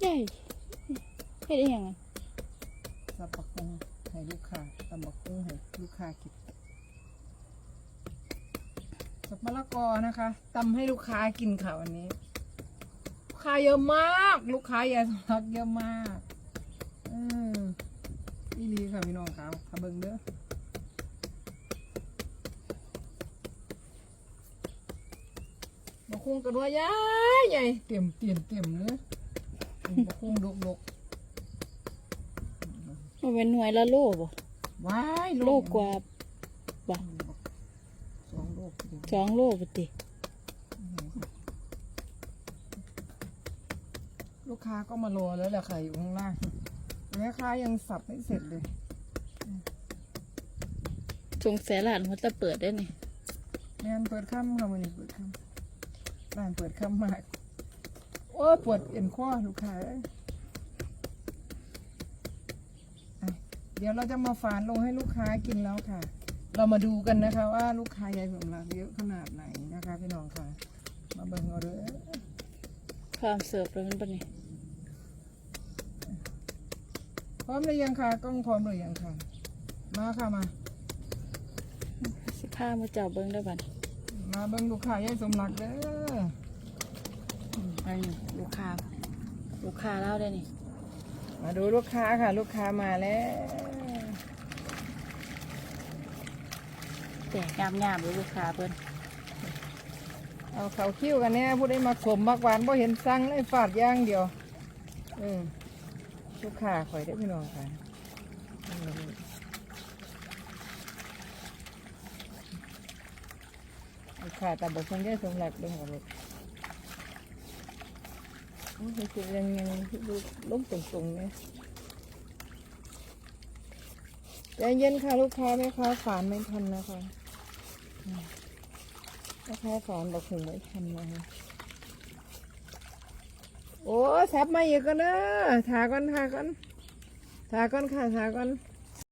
ใหญ่เฮ็ดได้ยังไงสับปะคุงให้ลูกค้าตำบักคุงให้ลูกค้ากินสับมะละกอนะคะตำให้ลูกค้ากินค่ะวันนี้ ลูกค้าเยอะมาก ลูกค้ายายสมัครเยอะมากเออนี่ลีค่ะพี่น้องครับขาเบิ่งเด้อบักคุงกระดัวใหญ่ใหญ่เต็มเต็มเต็มเลย บักคุงดกดกมันเป็นหน่วยละโลบ่ๆว้ายโลกว่าบ่สองโลกทีเดียวสองโลปติลูกค้าก็มารอแล้วแหละค่ะอยู่ข้างล่างแม่ค้ายังสับไม่เสร็จเลยสงสัยร้านมันจะเปิดได้นี่แม่นเปิดค่ำค่ะวันนี้เปิดค่ำร้านเปิดค่ำมาก โอ้ยปวดเอ็นข้อลูกค้าเอ้ยอะเดี๋ยวเราจะมาฝานลงให้ลูกค้ากินแล้วค่ะ เรามาดูกันนะคะว่าลูกค้ายายสมรักเยอะขนาดไหนนะคะพี่น้องค่ะ มาเบิ่งเอาเด้อความเสิร์ฟแล้วมันปะนี่พร้อมหรือยังคะกล้องพร้อมหรือยังคะมาค่ะมา สิพามาเจ้าเบิ่งได้บัดมาเบิ่งลูกค้ายายสมรักเด้อ ไปนี่ลูกค้า ลูกค้าเล่าได้นี่ มาดูลูกค้าค่ะ ลูกค้ามาแล้วแต่งามงามๆเลยลูกค้าเพิ่อนเอาเขาคิ้วกันเนี่ยผู้ได้มาขมมากหวานบ่เห็นสั่งเลยฝาดย่างเดียวเออลูกค้าข่อยได้พี่น้องค่ะลูกค้าแต่บอกคนได้สมรักเด้อค่ะลูก โอ้ยคือยังยังดูล้มตรงๆเนี่ยใจเย็นค่ะลูกค้าแม่ค้าฝานไม่ทันนะคะอืมแม่ค้าฝานบอกหุงไม่ทันนะคะโอ้ซับมาอีกก็เนอะถาก่อนถาก่อนถาก่อนค่ะถาก่อน